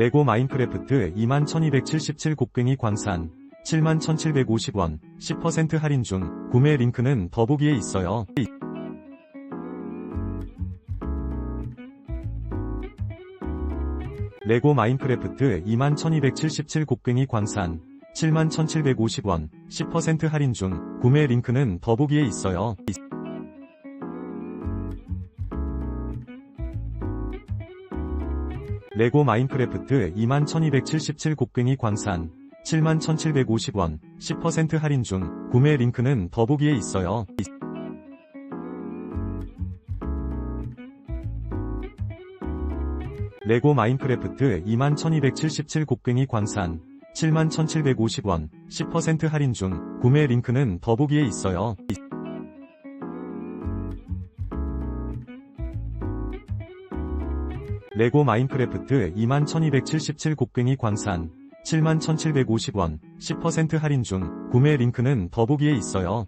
레고 마인크래프트 21,277 곡괭이 광산 71,750원 10% 할인 중 구매 링크는 더보기에 있어요. 레고 마인크래프트 21,277 곡괭이 광산 71,750원 10% 할인 중 구매 링크는 더보기에 있어요. 레고 마인크래프트 21,277 곡괭이 광산 71,750원 10% 할인 중 구매 링크는 더보기에 있어요. 레고 마인크래프트 21,277 곡괭이 광산 71,750원 10% 할인 중 구매 링크는 더보기에 있어요. 레고 마인크래프트 21,277 곡괭이 광산 71,750원 10% 할인 중 구매 링크는 더보기에 있어요.